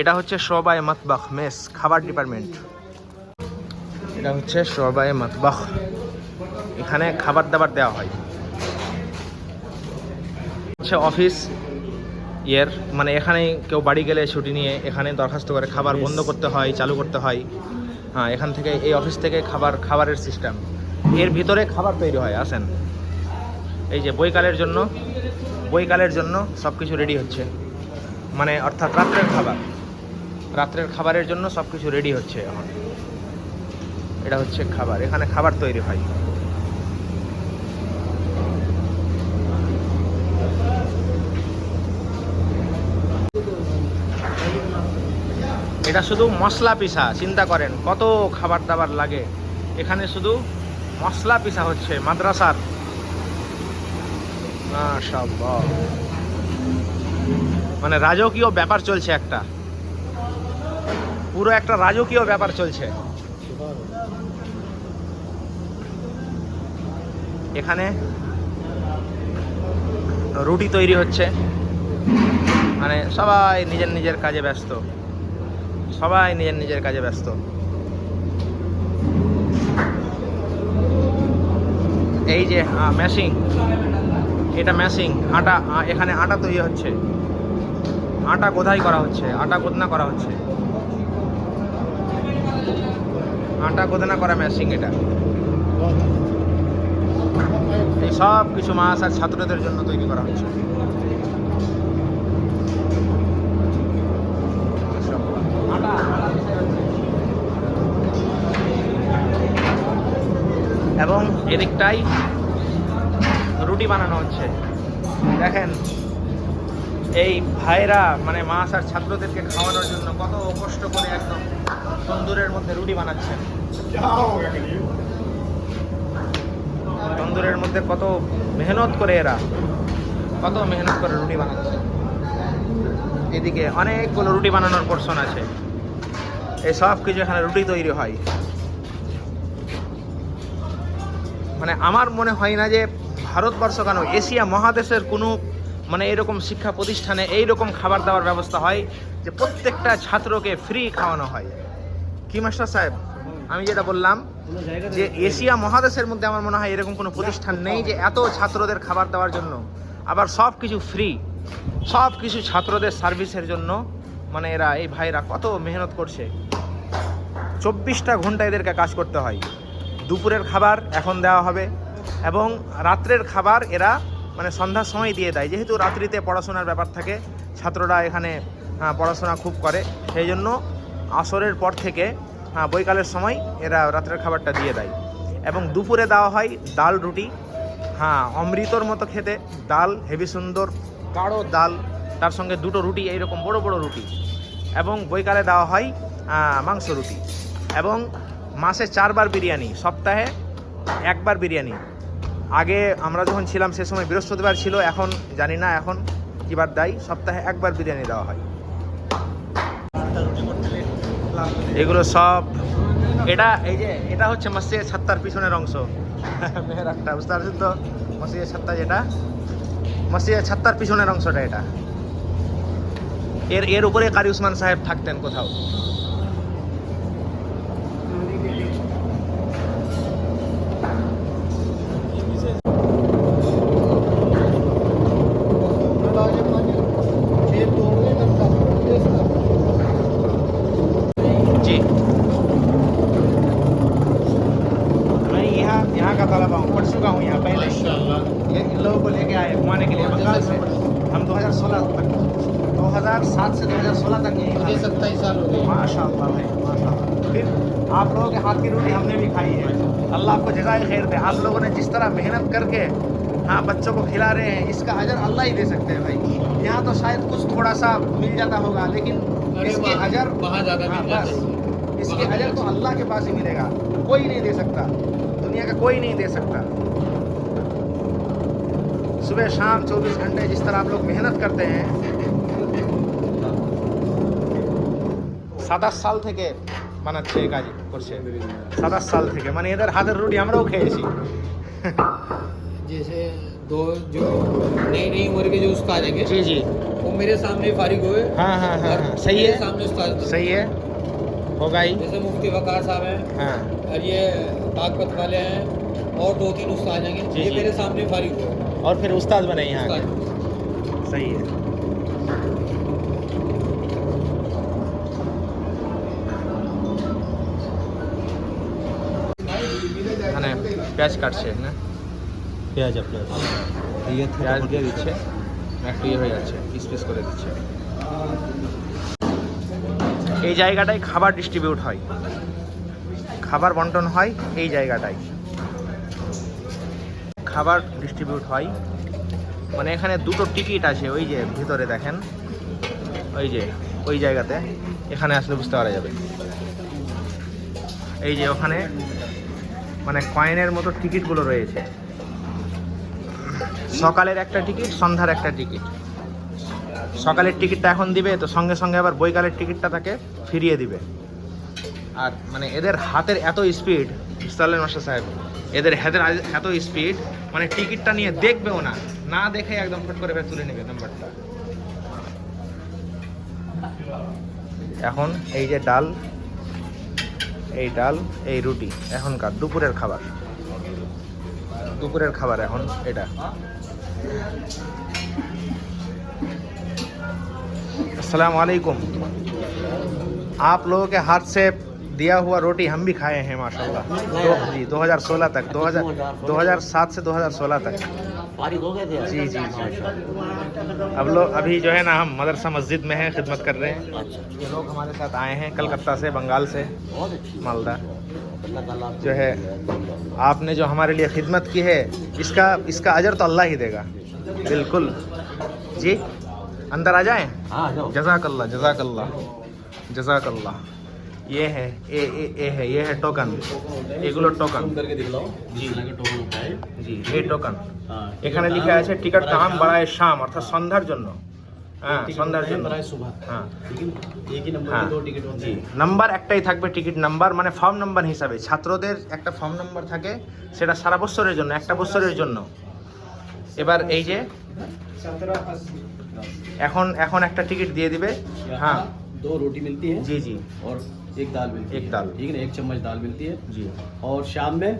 এটা হচ্ছে শোবায় মাতবাখ মেস খাবার ডিপার্টমেন্ট। এটা হচ্ছে শোবায় মাতবাখ এখানে খাবার দাবার দেওয়া হয়। হচ্ছে অফিস ইয়ের মানে এখানে কেউ বাড়ি গেলে ছুটি নিয়ে এখানে দরখাস্ত করে খাবার বন্ধ করতে হয় চালু করতে হয়। হ্যাঁ এখান থেকে এই অফিস থেকে খাবার খাবারের সিস্টেম এর ভিতরে খাবার তৈরি হয় আসেন। এই যে বইকালের জন্য বইকালের জন্য সব কিছু রেডি হচ্ছে। মানে অর্থাৎ রাত্রের খাবার। রাত্রের খাবারের জন্য সব কিছু রেডি হচ্ছে এখন। এটা হচ্ছে খাবার। এখানে খাবার তৈরি হয়। এটা শুধু মশলা পিসা, চিন্তা করেন, কত খাবার দাবার লাগে। এখানে শুধু মশলা পিসা হচ্ছে, মাদ্রাসার। মানে রাজকীয় ব্যাপার চলছে একটা। পুরো একটা রাজকীয় ব্যাপার চলছে। এখানে রুটি তৈরি হচ্ছে। মানে সবাই নিজের নিজের কাজে ব্যস্ত। সবাই নিজের নিজের কাজে ব্যস্ত। এই যে ম্যাশিং এটা ম্যাশিং আটা এখানে আটা তৈরি হচ্ছে। আটা কোথায় করা হচ্ছে? আটা গোদনা করা হচ্ছে। আটা গোদনা করা ম্যাশিং এটা। এই সব কিছু মাছ আর ছাত্রদের জন্য তৈরি করা হচ্ছে। এবং এদিকটাই রুটি বানানো হচ্ছে। দেখেন, এই ভাইরা মানে মাছ আর ছাত্রদেরকে খাওয়ানোর জন্য কত কষ্ট করে একদম তন্দুরের মধ্যে রুটি বানাচ্ছেন। তন্দুরের মধ্যে কত মেহনত করে এরা, কত মেহনত করে রুটি বানাচ্ছে। এদিকে অনেকগুলো রুটি বানানোর পোর্শন আছে। এই সব কিছু এখানে রুটি তৈরি হয়। মানে আমার মনে হয় না যে ভারতবর্ষ কেন এশিয়া মহাদেশের কোনো মানে এরকম শিক্ষা প্রতিষ্ঠানে এইরকম খাবার দাবার ব্যবস্থা হয় যে প্রত্যেকটা ছাত্রকে ফ্রি খাওয়ানো হয়। কি মাস্টার সাহেব? আমি যেটা বললাম যে এশিয়া মহাদেশের মধ্যে আমার মনে হয় এরকম কোনো প্রতিষ্ঠান নেই যে এত ছাত্রদের খাবার দেওয়ার জন্য। আবার সব কিছু ফ্রি সব কিছু ছাত্রদের সার্ভিসের জন্য। মানে এরা, এই ভাইরা কত মেহনত করছে। চব্বিশটা ঘণ্টা এদেরকে কাজ করতে হয়। দুপুরের খাবার এখন দেওয়া হবে এবং রাত্রের খাবার এরা মানে সন্ধ্যার সময় দিয়ে দেয়। যেহেতু রাত্রিতে পড়াশোনার ব্যাপার থাকে, ছাত্ররা এখানে পড়াশোনা খুব করে, সেই জন্য আসরের পর থেকে আহ, বৈকালের সময় এরা রাত্রের খাবারটা দিয়ে দেয়। এবং দুপুরে দেওয়া হয় ডাল রুটি হ্যাঁ অমৃতর মতো খেতে ডাল হেভি সুন্দর গাঢ় ডাল তার সঙ্গে দুটো রুটি এইরকম বড় বড় রুটি। এবং বৈকালে দেওয়া হয় মাংস রুটি। এবং মাসে চারবার বিরিয়ানি সপ্তাহে একবার বিরিয়ানি। আগে আমরা যখন ছিলাম সে সময় বৃহস্পতিবার ছিল এখন জানি না এখন কিবার দেয় সপ্তাহে একবার বিরিয়ানি দেওয়া হয়। এগুলো সব, এটা এই যে, এটা হচ্ছে মসজিদের ছাত্তার পিছনের অংশ। মেহরাবটা, বুঝতে পারছেন তো? মসজিদের ছাত্তা যেটা, মসজিদের ছাত্তার পিছনের অংশটা এটা। এর এর উপরে কারি উসমান সাহেব থাকতেন কোথাও। चुका हूँ यहाँ पहले ये लोगों को लेके आए घुमाने के लिए बंगाल से हम 2016 तक 2007 से 2016 तक यहीं। सत्ताईस साल हो गए। माशाल्लाह भाई माशाल्लाह। फिर आप लोगों के हाथ की रोटी हमने भी खाई है। अल्लाह आपको जजाय खैर दे। आप लोगों ने जिस तरह मेहनत करके हाँ बच्चों को खिला रहे हैं इसका अजर अल्लाह ही दे सकते हैं भाई। यहाँ तो शायद कुछ थोड़ा सा मिल जाता होगा लेकिन इसके वहाँ- अजर वहाँ ज़्यादा हाँ, बस। इसके अजर तो अल्लाह के पास ही मिलेगा। कोई नहीं दे सकता। दुनिया का कोई नहीं दे सकता सुबह शाम 24 घंटे जिस तरह आप लोग मेहनत करते हैं সাতাশ সাল থেকে বানাচ্ছে এই কাজ করছে সাতাশ সাল থেকে মানে এদের হাতের রুটি আমরাও খেয়েছি जैसे दो जो नई नई उम्र के जो उस्ताद हैं जी जी वो मेरे सामने फारिग हुए हाँ हाँ हाँ और हाँ सही मेरे है सामने उस्ताद बने। सही है होगा ही जैसे मुफ्ती वकार साहब हैं हाँ और ये बागपत वाले हैं और दो तीन उस्ताद हैं जी, ये जी। मेरे सामने फारिग हुए और फिर उस्ताद बने यहाँ के उस्ताद सही है মানে পেঁয়াজ কাটছে না পেঁয়াজ আপনার ইয়ে পেঁয়াজ দিয়ে দিচ্ছে একটু ইয়ে হয়ে যাচ্ছে পিস পিস করে দিচ্ছে এই জায়গাটায় খাবার ডিস্ট্রিবিউট হয়। খাবার বন্টন হয় এই জায়গাটায়। খাবার ডিস্ট্রিবিউট হয়। মানে এখানে দুটো টিকিট আছে, ওই যে ভিতরে দেখেন। ওই যে, ওই জায়গাতে। এখানে আসলে বুঝতে পারা যাবে। এই যে ওখানে মানে কয়েনের মতো টিকিটগুলো রয়েছে। সকালের একটা টিকিট, সন্ধ্যার একটা টিকিট। সকালের টিকিটটা এখন দিবে, তো সঙ্গে সঙ্গে আবার বৈকালের টিকিটটা তাকে ফিরিয়ে দিবে। আর মানে এদের হাতের এত স্পিড সালেন মাস্টার সাহেব? এদের হাতের এত স্পিড মানে টিকিটটা নিয়ে দেখবেও না না দেখে একদম ফট করে তুলে নেবে নাম্বারটা। এখন এই যে ডাল, এই ডাল, এই রুটি, এখনকার দুপুরের খাবার। দুপুরের খাবার এখন এটা। अस्सलाम वालेकुम आप लोगों के हाथ से दिया हुआ रोटी हम भी खाए हैं माशाल्लाह। दो जी 2016 तक 2000 2007 से 2016 तक। जी जी जी अब लोग अभी जो है ना हम मदरसा मस्जिद में हैं खिदमत कर रहे हैं। अच्छा ये लोग हमारे साथ आए हैं कलकत्ता से बंगाल से मालदा। जो है आपने जो हमारे लिए खिदमत की है इसका इसका अजर तो अल्लाह ही देगा। बिल्कुल। जी? अंदर आ जाएं हाँ आ जाओ जजाकल्ला जजाकल्ला जजाकल्ला ये है ए ए ए है ये है टोकन এগুলো টোকন करके दिखलाओ जी। जिस तरह के टोकन होता है জি এই টোকন हाँ এখানে লেখা আছে টিকিট দাম বাড়ায় শাম অর্থাৎ সন্ধ্যার জন্য হ্যাঁ সন্ধ্যার জন্য बनाए सुबह হ্যাঁ लेकिन एक ही नंबर हाँ। के दो टिकट होते জি हैं নাম্বার একটাই থাকবে টিকিট নাম্বার মানে ফর্ম নাম্বার হিসাবে ছাত্রদের একটা ফর্ম নাম্বার থাকে সেটা সারা বছরের জন্য একটা বছরের জন্য এবার এই যে এখন এখন একটা টিকিট দিয়ে দিবে হ্যাঁ यहाँ दो रोटी मिलती है জি জি और एक दाल मिलती एक है दाल। ठीक है ना एक चम्मच दाल मिलती है জি और शाम में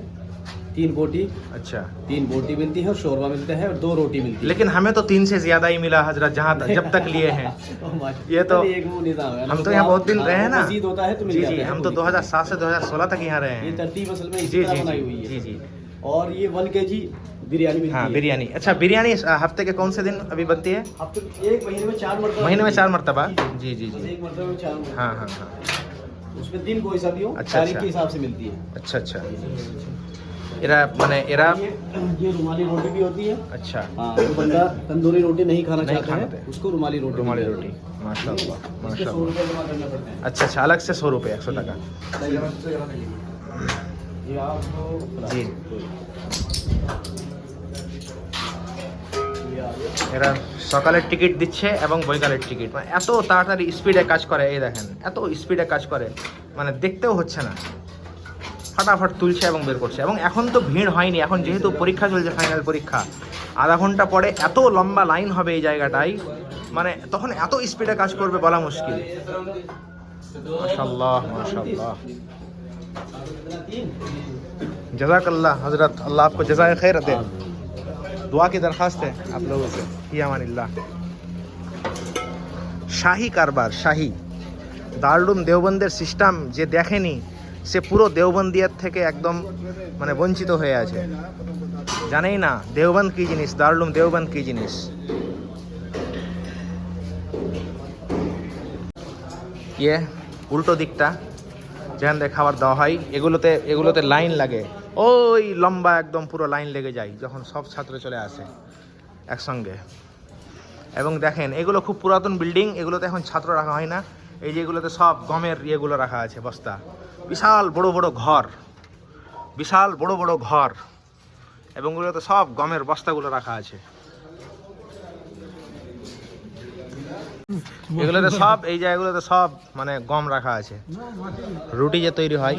तीन बोटी अच्छा तीन बोटी मिलती है और शोरबा मिलता है और दो रोटी मिलती है लेकिन हमें तो तीन से ज्यादा ही मिला हजरत जहाँ जब तक लिए हैं ये तो- एक वो निजाम है हम तो यहाँ बहुत दिन रहे हैं ना मजीद होता है तो मिल जी जाता जी है हम तो वो 2007 से 2016 तक यहाँ रहे ये हैं तरतीब असल में जी इसी तरह जी बनाई जी हुई जी है जी और ये वन के जी बिरयानी हाँ बिरयानी। अच्छा बिरयानी हफ़्ते के कौन से दिन अभी बनती है? हफ़्ते एक महीने में चार मरतबा महीने में चार मरतबा? जी जी जी एक मरतबा में चार मरतबा। हाँ हाँ हाँ। उसमें दिन कोई सा भी हो अच्छा, तारीख अच्छा। के हिसाब से मिलती है। अच्छा अच्छा। एरा मैंने एरा ये ये रुमाली रोटी भी होती है। अच्छा। हाँ जो बंदा तंदूरी रोटी नहीं खाना नहीं चाहता है उसको रुमाली रोटी रुमाली रोटी। माशाल्लाह माशाल्लाह। अच्छा अच्छा अलग से सौ रुपये एक सौ टका। এরা সকালের টিকিট দিচ্ছে এবং বৈকালের টিকিট। মানে এত তাড়াতাড়ি স্পিডে কাজ করে, এই দেখেন, এত স্পিডে কাজ করে মানে দেখতেও হচ্ছে না। ফটাফট তুলছে এবং বের করছে। এবং এখন তো ভিড় হয়নি, এখন যেহেতু পরীক্ষা চলছে ফাইনাল পরীক্ষা, আধা ঘণ্টা পরে এত লম্বা লাইন হবে এই জায়গাটায় মানে তখন এত স্পিডে কাজ করবে বলা মুশকিল। মাসাল্লাহ মাসাল্লাহ মাশাল্লাহ जजाकल्ला हजरत अल्लाह आपको जजाय खैर दे दुआ की दरखास्त है आप लोगों से ही अमानिल्लाह শাহী কারবার শাহী দারুম দেওবন্দের সিস্টেম যে দেখেনি সে পুরো দেওবন্দিয়ার থেকে একদম মানে বঞ্চিত হয়ে আছে জানেই না দেওবন্দ কি জিনিস দারুম দেওবন্দ কি জিনিস ইয়ে উল্টো দিকটা যেখান খাবার দেওয়া হয়, এগুলোতে এগুলোতে লাইন লাগে। ওই লম্বা একদম পুরো লাইন লেগে যায়, যখন সব ছাত্র চলে আসে একসঙ্গে। এবং দেখেন, এগুলো খুব পুরাতন বিল্ডিং, এগুলোতে এখন ছাত্র রাখা হয় না। এই যে এগুলোতে সব গমের ইয়েগুলো রাখা আছে, বস্তা। বিশাল বড় বড় ঘর। বিশাল বড় বড় ঘর। এবং এগুলোতে সব গমের বস্তাগুলো রাখা আছে। এগুলোতে সব এই জায়গাগুলোতে সব মানে গম রাখা আছে। রুটি যে তৈরি হয়।